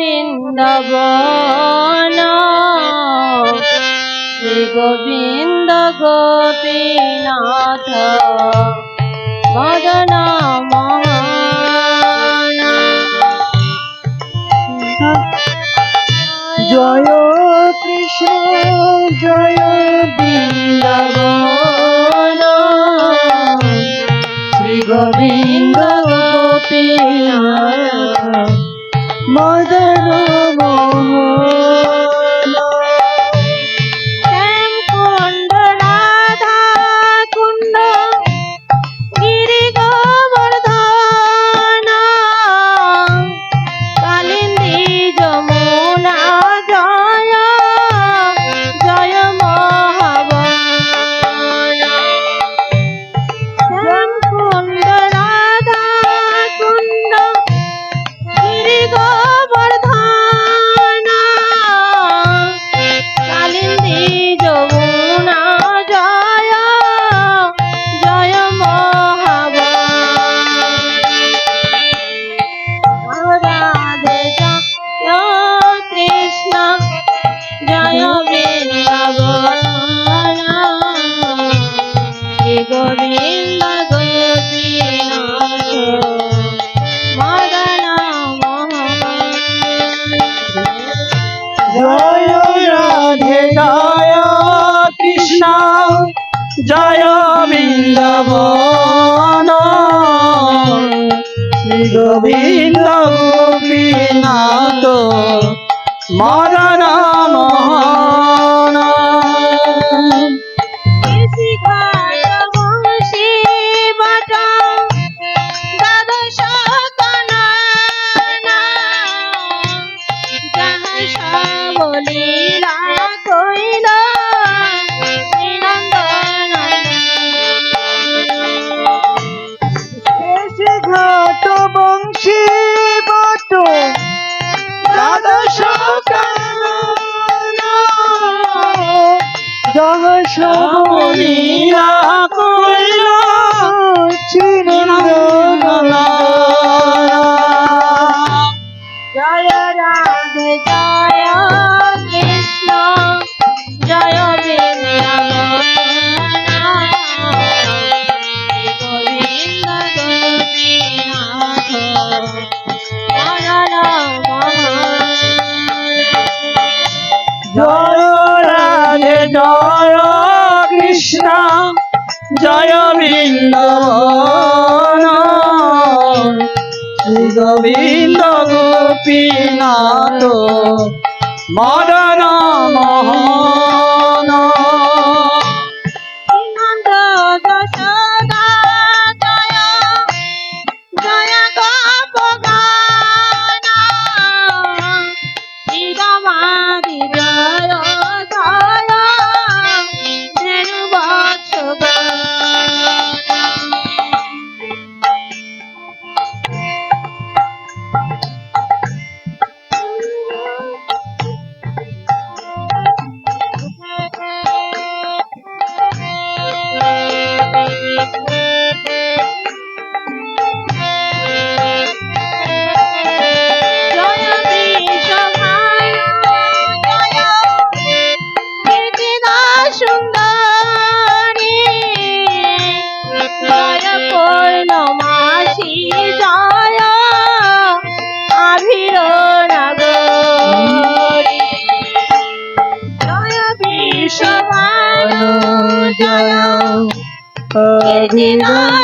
বৃন্দাবন। শ্রী গোবিন্দ গোপীনাথ। মদন জয় কৃষ্ণ জয় বৃন্দাবন। শ্রী গোবিন্দ গোপীনাথ। মদন জয় বৃন্দাবন। শ্রী গোবিন্দ গোপীনাথ মদন মোহন সমীরা কইল চিরন্দনা জয় রাধে জয় কৃষ্ণ জয় জয় রাধে জয় জয় বৃন্দাবন গোবিন্দ গোপীনাথ। মদন মোহন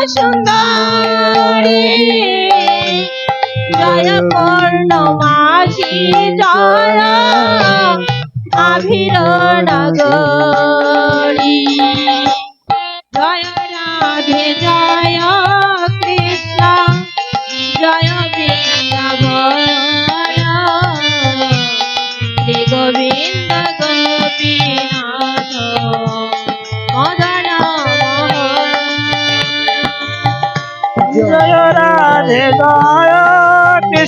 সুন্দরী। জয় পূর্ণমাসী জয় আভির নগরী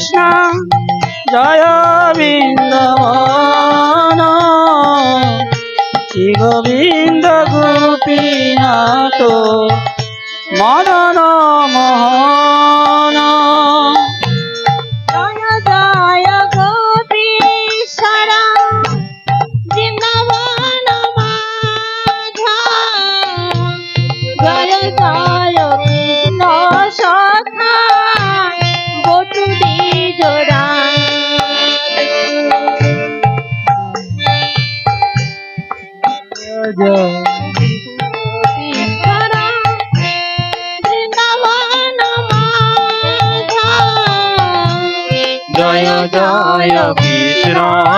কৃষ্ণ জয় বৃন্দন শ্রী গোবিন্দ গোপীনাথ মদন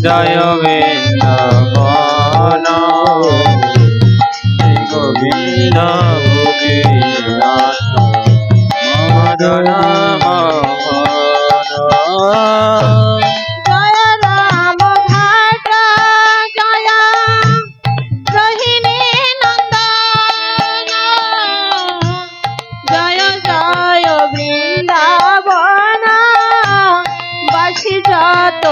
জয় বৃন্দাবন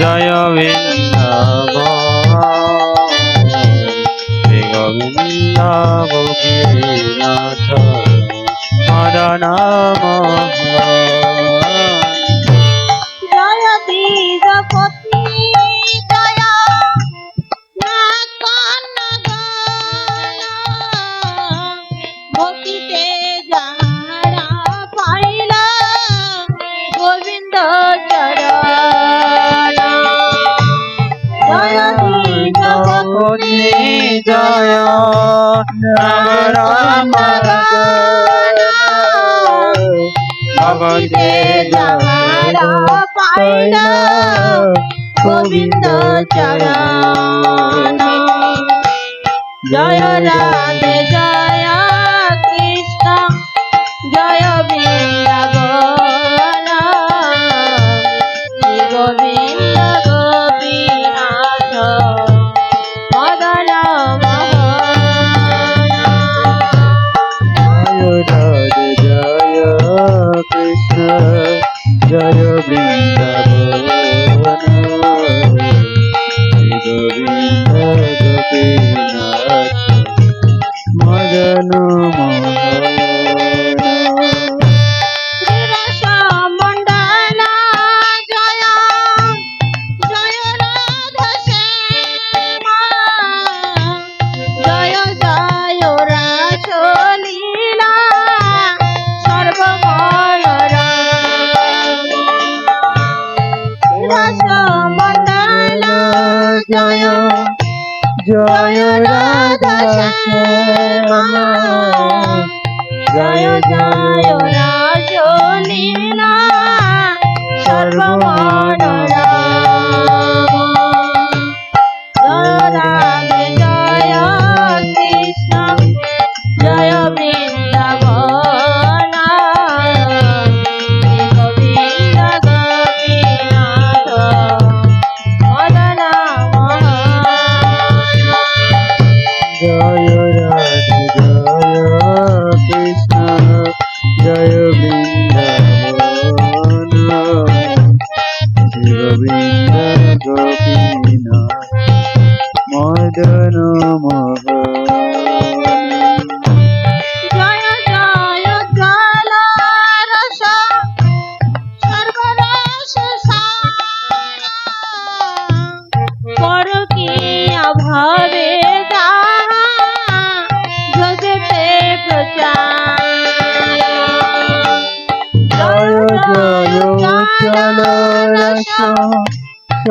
জয় বৃন্দাব গোবিন্দাব নাথ মদনাম राम अब के पाइना गोविंद चरण जय राधे জয় জয় রাধা শ্যামা। জয় জয়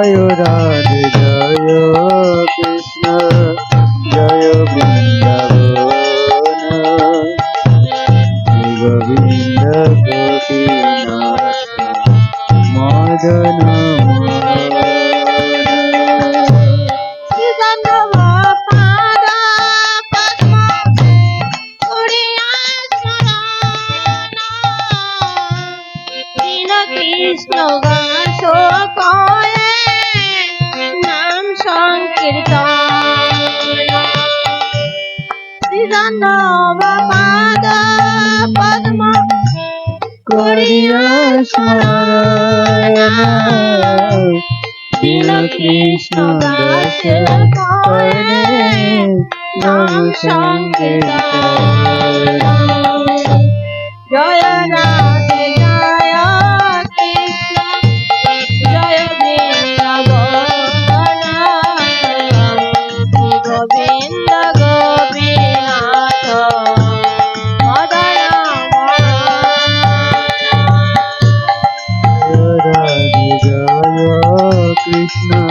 জয় রাধে জয় কৃষ্ণ কৃষ্ণ দাস করে নাম সঙ্গে জয় Pues no.